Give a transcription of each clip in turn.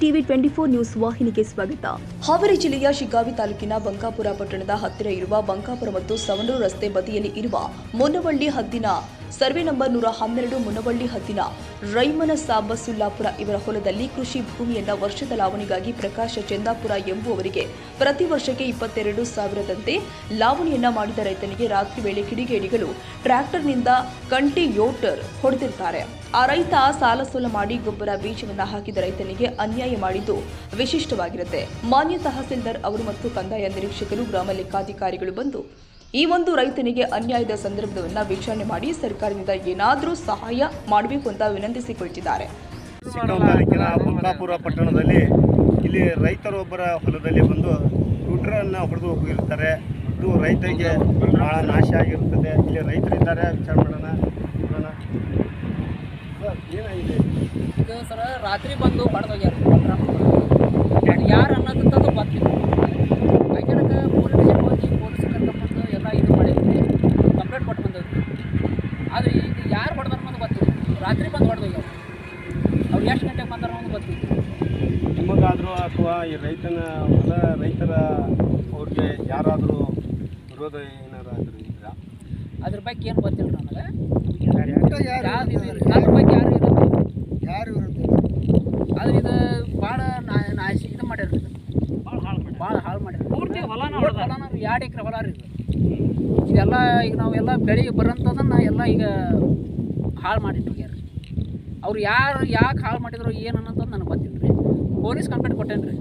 TV twenty four news ವಾಹಿನಿಗೆ ಸ್ವಾಗತ. ಹಾವೇರಿ ಜಿಲ್ಲೆಯ ಶಿಗ್ಗಾವಿ ತಾಲೂಕಿನ ಬಂಕಾಪುರ ಪಟ್ಟಣದ ಹತ್ತಿರ ಇರುವ ಬಂಕಾಪುರ ಮತ್ತು ಸವಣೂರು ರಸ್ತೆ ಬದಿಯಲ್ಲಿ ಇರುವ ಮೊನ್ನವಳ್ಳಿ ಹದ್ದಿನ ಸರ್ವೆ ನಂಬರ್ ನೂರ ಹನ್ನೆರಡು ಮುನವಳ್ಳಿ ಹದ್ದಿನ ರೈಮನ ಸಾಬಸುಲ್ಲಾಪುರ ಇವರ ಹೊಲದಲ್ಲಿ ಕೃಷಿ ಭೂಮಿಯನ್ನ ವರ್ಷದ ಲಾವಣಿಗಾಗಿ ಪ್ರಕಾಶ ಚಂದಾಪುರ ಎಂಬುವವರಿಗೆ ಪ್ರತಿ ವರ್ಷಕ್ಕೆ ಇಪ್ಪತ್ತೆರಡು ಸಾವಿರದಂತೆ ಲಾವಣಿಯನ್ನ ಮಾಡಿದ ರೈತನಿಗೆ ರಾತ್ರಿ ವೇಳೆ ಕಿಡಿಗೇಡಿಗಳು ಟ್ರ್ಯಾಕ್ಟರ್ನಿಂದ ಕಂಟಿ ಯೋಟರ್ ಹೊಡೆದಿರ್ತಾರೆ. ಆ ರೈತ ಸಾಲ ಸೋಲ ಮಾಡಿ ಗೊಬ್ಬರ ಬೀಜವನ್ನ ಹಾಕಿದ ರೈತನಿಗೆ ಅನ್ಯಾಯ ಮಾಡಿದ್ದು ವಿಶಿಷ್ಟವಾಗಿರುತ್ತೆ. ಮಾನ್ಯ ತಹಸೀಲ್ದಾರ್ ಅವರು ಮತ್ತು ಕಂದಾಯ ನಿರೀಕ್ಷಕರು, ಗ್ರಾಮ ಲೆಕ್ಕಾಧಿಕಾರಿಗಳು ಬಂದು ಈ ಒಂದು ರೈತನಿಗೆ ಅನ್ಯಾಯದ ಸಂದರ್ಭವನ್ನು ವೀಕ್ಷಣೆ ಮಾಡಿ ಸರ್ಕಾರದಿಂದ ಏನಾದರೂ ಸಹಾಯ ಮಾಡಬೇಕು ಅಂತ ವಿನಂತಿಸಿಕೊಳ್ತಿದ್ದಾರೆ. ತಾಲೂಕಿನ ಪಟ್ಟಣದಲ್ಲಿ ಇಲ್ಲಿ ರೈತರೊಬ್ಬರ ಹೊಲದಲ್ಲಿ ಬಂದು ಟ್ಯೂಟ್ರನ್ನು ಹೊಡೆದು ಹೋಗಿರ್ತಾರೆ. ಇದು ರೈತರಿಗೆ ಬಹಳ ನಾಶ ಆಗಿರುತ್ತದೆ. ಇಲ್ಲಿ ರೈತರಿದ್ದಾರೆ. ವಿಚಾರ ಮಾಡೋಣ. ನೋಡೋಣ. ಏನಾಗಿದೆ? ಇದು ಸರ ರಾತ್ರಿ ಬಂದು ಹೊಡೆದೋಗ್ಯಾರ. ಯಾರು ಅನ್ನೋದಂತದ್ದು ಗೊತ್ತಿಲ್ಲ ಹಾಗೆ ಪೊಲೀಸ್ ಸ್ಟೇಷನ್ ಹೋಗಿ ಪೊಲೀಸ್ ಕರ್ಕೊಂಡ್ಬಂದು ಎಲ್ಲ ಇದು ಮಾಡಿದ್ವಿ ಕಂಪ್ಲೇಂಟ್ ಕೊಟ್ಟು ಬಂದದ್ವಿ ಆದರೆ ಈಗ ಯಾರು ಹೊಡೆದಾರ ಅನ್ನೋದು ಗೊತ್ತಿಲ್ಲ ರಾತ್ರಿ ಬಂದು ಹೊಡೆದೋಗ್ಯಾರ ಅವ್ರು ಎಷ್ಟು ಗಂಟೆಗೆ ಬಂದಾರ ಅನ್ನೋದು ಗೊತ್ತಿಲ್ಲ ನಿಮಗಾದರೂ ಅಥವಾ ಈ ರೈತನ ಹೊಲ ರೈತರ ಅವ್ರಿಗೆ ಯಾರಾದರೂ ವಿರೋಧ ಏನಾರು ಇದ್ರ ಇದ್ರಾ? ಅದ್ರ ಬಗ್ಗೆ ಏನು ಗೊತ್ತಿಲ್ಲ ನನಗೆ ಯಾರು. ಅದ್ರ ಬಗ್ಗೆ ಯಾರು ಇರೋದು? ಯಾರು ವಿರೋಧ ಆದ್ರೆ ಇದು ಭಾಳ ನಾಶ ಇದು ಮಾಡ್ಯಾರ ಇದು. ಭಾಳ ಹಾಳು ಮಾಡಿ ಭಾಳ ಹಾಳು ಮಾಡ್ಯಾರ. ಪೂರ್ತಿ ಹೊಲನ ಹೊಲನ ಎರಡು ಎಕರೆ ಹೊಲ ರೀ ಇದು. ಇದೆಲ್ಲ ಈಗ ನಾವೆಲ್ಲ ಬೆಳಿಗ್ಗೆ ಬರೋಂಥದನ್ನ ಎಲ್ಲ ಈಗ ಹಾಳು ಮಾಡಿಟ್ಟು ಹೋಗ್ಯಾರ. ಅವ್ರು ಯಾರು ಯಾಕೆ ಹಾಳು ಮಾಡಿದ್ರು ಏನು ಅನ್ನೋದು ನನಗೆ ಗೊತ್ತಿಲ್ಲ ರೀ ಪೊಲೀಸ್ ಕಂಪ್ಲೇಂಟ್ ಕೊಟ್ಟೇನಿ ರೀ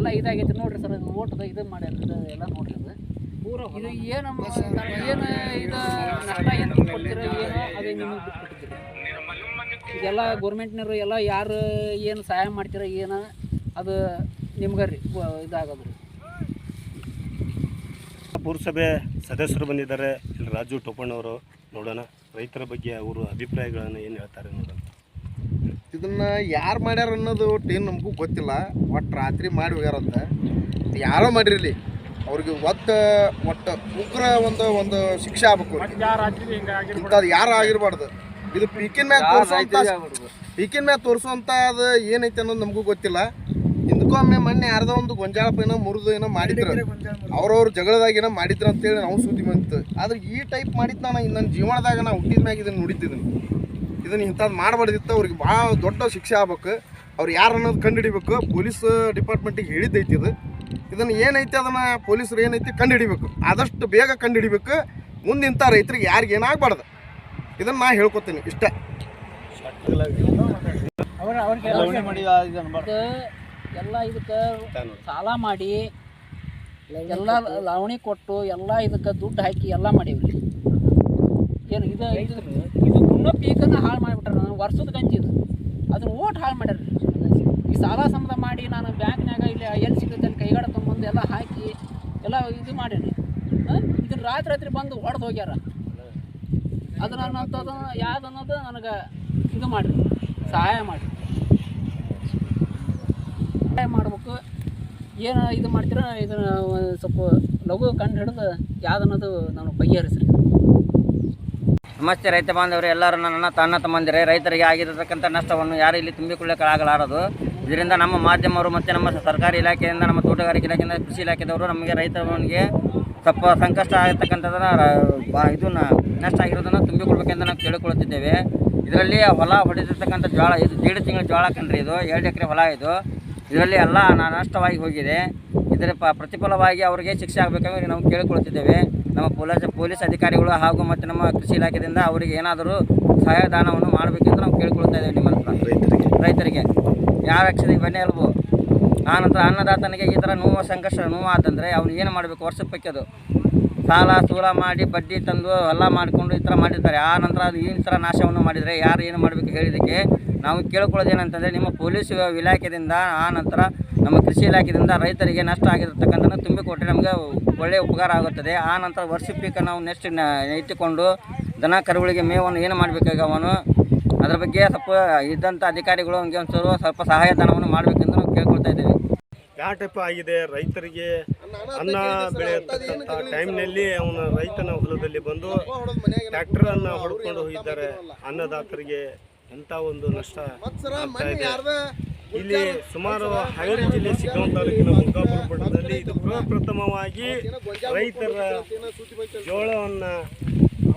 ಎಲ್ಲ ಇದಾಗೈತೆ ನೋಡ್ರಿ ಸರ್ ಇದು ಓಟದ ಇದು ಮಾಡ್ಯಾರ ಇದು ಎಲ್ಲ ನೋಡ್ರಿ ಅದು. ಇದು ಏನು ಏನು ಇದು ನಷ್ಟ ಏನು ಏನೋ ಅದೇ ನಿಮಗೆ ಇದೆಲ್ಲ ಗೌರ್ಮೆಂಟ್ನವರು ಎಲ್ಲ ಯಾರು ಏನು ಸಹಾಯ ಮಾಡ್ತೀರ ಏನು ಅದು ನಿಮ್ಗೆ ರೀ ಇದಾಗೋದು ರೀ. ಪುರಸಭೆ ಸದಸ್ಯರು ಬಂದಿದ್ದಾರೆ, ಇಲ್ಲಿ ರಾಜು ಟೋಪಣ್ಣವರು. ನೋಡೋಣ, ರೈತರ ಬಗ್ಗೆ ಅವರು ಅಭಿಪ್ರಾಯಗಳನ್ನು ಏನು ಹೇಳ್ತಾರೆ ನೋಡೋಣ ಇದನ್ನ ಯಾರು ಮಾಡ್ಯಾರ ಅನ್ನೋದು ಏನು ನಮಗೂ ಗೊತ್ತಿಲ್ಲ. ಒಟ್ಟು ರಾತ್ರಿ ಮಾಡಿ ಹೋಗ್ಯಾರಂತ. ಯಾರೋ ಮಾಡಿರಲಿ. ಅವ್ರಿಗೆ ಒಟ್ಟು ಒಟ್ಟು ಉಗ್ರ ಒಂದು ಒಂದು ಶಿಕ್ಷೆ ಆಗ್ಬೇಕು ಇಂಥದ್ದು ಯಾರು ಆಗಿರ್ಬಾರ್ದು. ಇದು ಪೀಕಿನ ಮ್ಯಾಗ ತೋರಿಸುವಂತ ಪೀಕಿನ ಮ್ಯಾಗ ತೋರಿಸುವಂತ ಅದು ಏನೈತೆ ಅನ್ನೋದು ನಮಗೂ ಗೊತ್ತಿಲ್ಲ. ಹಿಂದಕ್ಕೊಮ್ಮೆ ಮೊನ್ನೆ ಯಾರ್ದೋ ಒಂದು ಗೊಂಜಾಳಪ್ಪ ಏನೋ ಮುರಿದು ಏನೋ ಮಾಡಿದ್ರು. ಅವ್ರವ್ರ ಜಗಳದಾಗ ಏನೋ ಮಾಡಿದ್ರು ಅಂತೇಳಿ ನಾವು ಸುದ್ದಿ ಬಂತು. ಆದ್ರೆ ಈ ಟೈಪ್ ಮಾಡಿದ್ದು ನಾನು ನನ್ನ ಜೀವನದಾಗ ನಾನು ಹುಟ್ಟಿದ ಮ್ಯಾಗ ಇದನ್ನು ನೋಡಿದ್ದೀನಿ ಇದನ್ನ ಇಂಥದ್ದು ಮಾಡಬಾರ್ದಿತ್ತು ಅವ್ರಿಗೆ ಭಾಳ ದೊಡ್ಡ ಶಿಕ್ಷೆ ಆಗ್ಬೇಕು. ಅವ್ರು ಯಾರು ಅನ್ನೋದು ಕಂಡುಹಿಡಿಬೇಕು ಪೊಲೀಸ್ ಡಿಪಾರ್ಟ್ಮೆಂಟಿಗೆ ಹೇಳಿದ್ದೈತಿ ಇದು. ಇದನ್ನು ಏನೈತಿ ಅದನ್ನು ಪೊಲೀಸರು ಏನೈತಿ ಕಂಡುಹಿಡಿಬೇಕು ಆದಷ್ಟು ಬೇಗ ಕಂಡುಹಿಡಿಬೇಕು ಮುಂದಿಂಥ ರೈತರಿಗೆ ಯಾರಿಗೆ ಏನಾಗಬಾರ್ದು. ಇದನ್ನು ನಾ ಹೇಳ್ಕೊತೀನಿ ಇಷ್ಟ. ಎಲ್ಲ ಇದಕ್ಕೆ ಸಾಲ ಮಾಡಿ ಎಲ್ಲ ಲಾವಣಿ ಕೊಟ್ಟು. ಎಲ್ಲ ಇದಕ್ಕೆ ದುಡ್ಡು ಹಾಕಿ ಎಲ್ಲ ಮಾಡೀವಿ ಏನು ಇದು ಮುನ್ನೋ ಪೀಕನ್ನು ಹಾಳು ಮಾಡಿಬಿಟ್ರೆ ನಾನು ವರ್ಷದ ಗಂಜಿ ಇದು. ಅದನ್ನು ಓಟ್ ಹಾಳು ಮಾಡ್ಯಾರ ಈ ಸಾಲ ಸಮದ ಮಾಡಿ ನಾನು ಬ್ಯಾಂಕ್ನಾಗ ಇಲ್ಲಿ ಎಲ್ಲಿ ಸಿಗುತ್ತೆ ಅಲ್ಲಿ ಕೈಗಾಡ ತೊಗೊಂಬಂದು ಎಲ್ಲ ಹಾಕಿ ಎಲ್ಲ ಇದು ಮಾಡೀನಿ. ಇದನ್ನು ರಾತ್ರಿ ರಾತ್ರಿ ಬಂದು ಹೊಡೆದು ಹೋಗ್ಯಾರ. ಅದು ನನ್ನಂಥದ್ದು ಯಾವ್ದು ಅನ್ನೋದು ನನಗೆ ಇದು ಮಾಡಿರಿ, ಸಹಾಯ ಮಾಡಿ ಸಹಾಯ ಮಾಡ್ಬೇಕು. ಏನು ಇದು ಮಾಡ್ತೀರ? ಇದನ್ನು ಸ್ವಲ್ಪ ಲಘು ಕಂಡು ಹಿಡಿದು ಯಾವ್ದು ಅನ್ನೋದು ನಾನು ಬಗೆಹರಿಸ್ರಿ. ನಮಸ್ತೆ ರೈತ ಬಾಂಧವರು, ಎಲ್ಲರೂ ನನ್ನ ತನ್ನ ತಮ್ಮಂದಿರೇ. ರೈತರಿಗೆ ಆಗಿರತಕ್ಕಂಥ ನಷ್ಟವನ್ನು ಯಾರು ಇಲ್ಲಿ ತುಂಬಿಕೊಳ್ಳಕ್ಕಾಗಲಾರದು. ಇದರಿಂದ ನಮ್ಮ ಮಾಧ್ಯಮವರು ಮತ್ತು ನಮ್ಮ ಸರ್ಕಾರಿ ಇಲಾಖೆಯಿಂದ, ನಮ್ಮ ತೋಟಗಾರಿಕೆ ಇಲಾಖೆಯಿಂದ, ಕೃಷಿ ಇಲಾಖೆದವರು ನಮಗೆ ರೈತರಿಗೆ ಸ್ವಲ್ಪ ಸಂಕಷ್ಟ ಆಗಿರ್ತಕ್ಕಂಥದ್ದನ್ನು ಇದನ್ನ, ನಷ್ಟ ಆಗಿರೋದನ್ನು ತುಂಬಿಕೊಳ್ಬೇಕೆಂದು ನಾವು ಕೇಳಿಕೊಳ್ಳುತ್ತಿದ್ದೇವೆ. ಇದರಲ್ಲಿ ಹೊಲ ಹೊಡೆದಿರ್ತಕ್ಕಂಥ ಜೋಳ ಇದು ದೇಡು ತಿಂಗಳ ಜೋಳ ಕಣ್ರಿ ಇದು, ಎರಡು ಎಕರೆ ಹೊಲ ಇದು. ಇದರಲ್ಲಿ ಎಲ್ಲ ನಷ್ಟವಾಗಿ ಹೋಗಿದೆ. ಇದರ ಪ್ರತಿಫಲವಾಗಿ ಅವರಿಗೆ ಶಿಕ್ಷೆ ಆಗಬೇಕಂದ್ರೆ ನಾವು ಕೇಳಿಕೊಳ್ಳುತ್ತಿದ್ದೇವೆ. ನಮ್ಮ ಪೊಲೀಸ್ ಪೊಲೀಸ್ ಅಧಿಕಾರಿಗಳು ಹಾಗೂ ಮತ್ತು ನಮ್ಮ ಕೃಷಿ ಇಲಾಖೆಯಿಂದ ಅವರಿಗೆ ಏನಾದರೂ ಸಹಾಯದಾನವನ್ನು ಮಾಡಬೇಕೆಂದು ನಾವು ಕೇಳಿಕೊಳ್ತಾ ಇದ್ದೇವೆ ನಿಮ್ಮ ಹತ್ರ. ರೈತರಿಗೆ. ರೈತರಿಗೆ. ಯಾರ ಅಕ್ಷರ ಬೆನ್ನೆ ಎಲುಬು ಆ ನಂತರ ಅನ್ನದಾತನಿಗೆ ಈ ಥರ ನೋವು ಸಂಕಷ್ಟ ನೋವು ಆತಂದರೆ ಅವ್ನು ಏನು ಮಾಡಬೇಕು? ವರ್ಷ ಪಕ್ಕದು ಸಾಲ ಸೂಲ ಮಾಡಿ ಬಡ್ಡಿ ತಂದು ಎಲ್ಲ ಮಾಡಿಕೊಂಡು ಈ ಥರ ಮಾಡಿರ್ತಾರೆ. ಆ ನಂತರ ಅದು ಈ ಥರ ನಾಶವನ್ನು ಮಾಡಿದರೆ ಯಾರು ಏನು ಮಾಡಬೇಕು ಹೇಳಿದ್ದಕ್ಕೆ ನಾವು ಕೇಳ್ಕೊಳ್ಳೋದು ಏನಂತಂದರೆ ನಿಮ್ಮ ಪೊಲೀಸ್ ಇಲಾಖೆಯಿಂದ ಆ ನಂತರ ನಮ್ಮ ಕೃಷಿ ಇಲಾಖೆಯಿಂದ ರೈತರಿಗೆ ನಷ್ಟ ಆಗಿರತಕ್ಕಂಥ ತುಂಬಿಕೊಟ್ಟರೆ ನಮಗೆ ಒಳ್ಳೆಯ ಉಪಕಾರ ಆಗುತ್ತದೆ. ಆ ನಂತರ ವರ್ಷ ಪೀಕ ನಾವು ನೆಕ್ಸ್ಟ್ ಇಟ್ಟುಕೊಂಡು ದನ ಕರುಗಳಿಗೆ ಮೇವನ್ನು ಏನು ಮಾಡಬೇಕಾಗ ಅವನು ಅದರ ಬಗ್ಗೆ ಸ್ವಲ್ಪ ಇದ್ದಂಥ ಅಧಿಕಾರಿಗಳು ಹಂಗೆ ಒಂಚೂರು ಸ್ವಲ್ಪ ಸಹಾಯಧನವನ್ನು ಮಾಡಬೇಕೆಂದು ನಾವು ಕೇಳ್ಕೊಳ್ತಾ ಇದ್ದೇವೆ. ಯಾವ ಆಗಿದೆ, ರೈತರಿಗೆ ಅನ್ನ ಬೆಳೆಯತಕ್ಕಂಥ ಟೈಮ್ನಲ್ಲಿ ಅವನ ರೈತನ ಹೊಲದಲ್ಲಿ ಬಂದು ಟ್ರ್ಯಾಕ್ಟರನ್ನು ಹೊಡ್ಕೊಂಡು ಹೋಗಿದ್ದಾರೆ, ಅನ್ನದಾತರಿಗೆ. ಎಂಥ ಒಂದು ನಷ್ಟ ಇಲ್ಲಿ ಸುಮಾರು ಹಾವೇರಿ ಜಿಲ್ಲೆ ಸಿಕ್ಕಂತ ತಾಲೂಕಿನ ಬಂಕಾಪುರ ಪಟ್ಟಣದಲ್ಲಿ ಇದು ಪ್ರಪ್ರಥಮವಾಗಿ ರೈತರ ಜೋಳವನ್ನ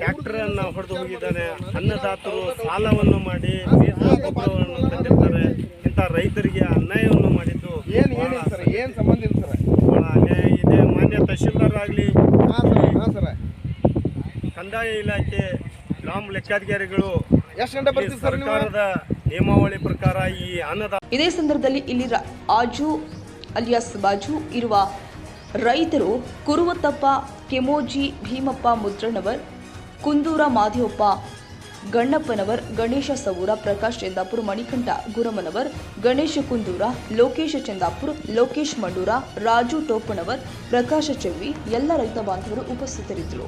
ಟ್ಯಾಕ್ಟರನ್ನು ಹೊಡೆದು ಹೋಗಿದ್ದಾನೆ. ಅನ್ನದಾತರು ಸಾಲವನ್ನು ಮಾಡಿ ಗೊಬ್ಬರವನ್ನು ತಂದಿರ್ತಾರೆ. ಇಂಥ ರೈತರಿಗೆ ಅನ್ಯಾಯವನ್ನು ಮಾಡಿದ್ದು ಏನ್ ಏನ್ ಸಂಬಂಧ ಇಲ್ಲ ಸರ್ ಬಹಳ ಅನ್ಯಾಯ ಇದೆ ಮಾನ್ಯ ತಹಶೀಲ್ದಾರ್ ಆಗಲಿ ಹಾ ಸರ್ ಹಾ ಸರ್ ಕಂದಾಯ ಇಲಾಖೆ ಗ್ರಾಮ ಲೆಕ್ಕಾಧಿಕಾರಿಗಳು ಎಷ್ಟು ಗಂಟೆ ಈ ಬರ್ತೀವಿ ಸರ್ ನೀವು? ಸರ್ಕಾರದ ನಿಯಮಾವಳಿ ಪ್ರಕಾರ ಈ ಅನ್ನದ ಇದೇ ಸಂದರ್ಭದಲ್ಲಿ ಇಲ್ಲಿ ರ- ಆಜು ಅಲಿಯಾಸ್ ಬಾಜು ಇರುವ ರೈತರು ಕುರುವತ್ತಪ್ಪ ಕೆಮೋಜಿ ಭೀಮಪ್ಪ ಮುದ್ರಣ್ಣವರ್ ಕುಂದೂರ ಮಾದೇವಪ್ಪ ಗಣ್ಣಪ್ಪನವರ್ ಗಣೇಶ ಸವೂರ ಪ್ರಕಾಶ್ ಚಂದಾಪುರ್ ಮಣಿಕಂಠ ಗುರಮನವರ್ ಗಣೇಶ ಕುಂದೂರ ಲೋಕೇಶ ಚಂದಾಪುರ್ ಲೋಕೇಶ್ ಮಂಡೂರ ರಾಜು ಟೋಪಣವರ್ ಪ್ರಕಾಶ ಚೆವ್ವಿ ಎಲ್ಲ ರೈತ ಬಾಂಧವರು ಉಪಸ್ಥಿತರಿದ್ದರು.